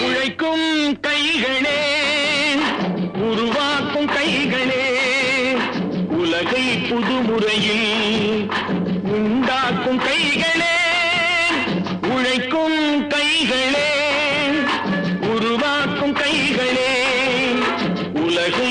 உழைக்கும் கைகளே உருவாக்கும் கைகளே உலகை புதுமுறையில் உண்டாக்கும் கைகளே. உழைக்கும் கைகளே உருவாக்கும் கைகளே உலகை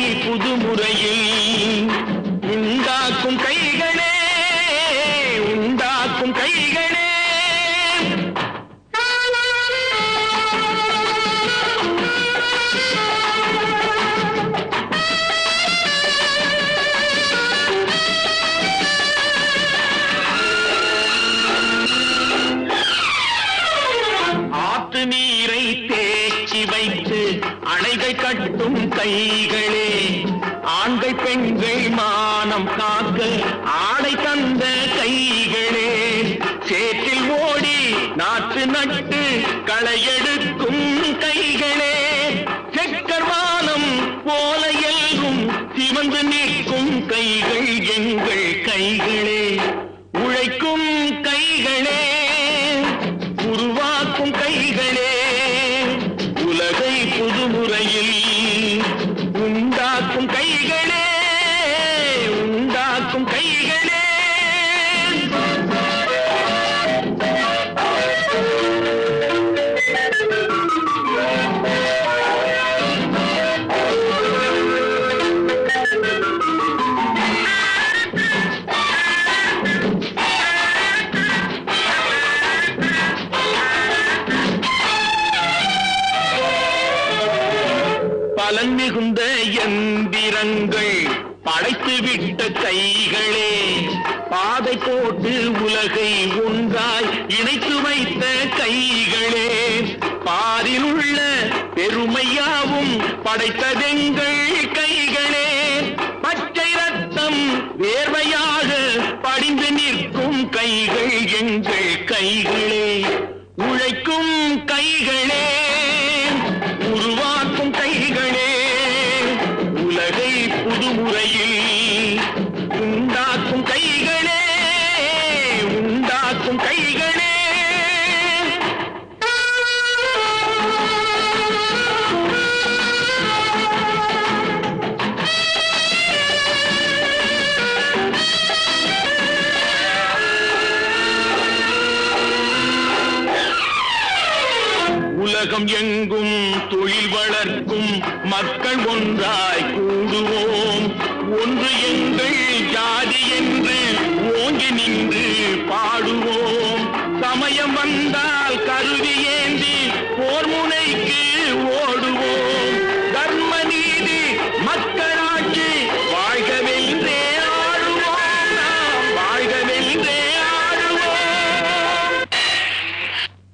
அணைகள் கைகளே ஆண்கள் பெண்கள் மானம் காக்க ஆடை தந்த கைகளே. சேற்றில் ஓடி நாற்று நட்டு களையெடுக்கும் கைகளே. செக்கர்வானம் போல எல்கும் சிவந்து நிற்கும் கைகள் எங்கள் கைகளே. பலன் மிகுந்த எந்திரங்கள் படைத்து விட்ட கைகளே பாதை போட்டு உலகை ஒன்றாய் இணைத்து வைத்த கைகளே பாரில் உள்ள பெருமையாவும் படைத்ததெங்கள் கைகளே பச்சை ரத்தம் வேர்வையாக படிந்து நிற்கும் கைகள் எங்கள் கைகளே உழைக்கும் உண்டாக்கும் கைகளே. உலகம் எங்கும் தொழில் வளர்க்கும் மக்கள் ஒன்றாய் கூடுவோம். ஒன்று எங்கள் ஜாதி என்று ஓங்கி நின்று பாடுவோம். சமயம் வந்தால் கருவியே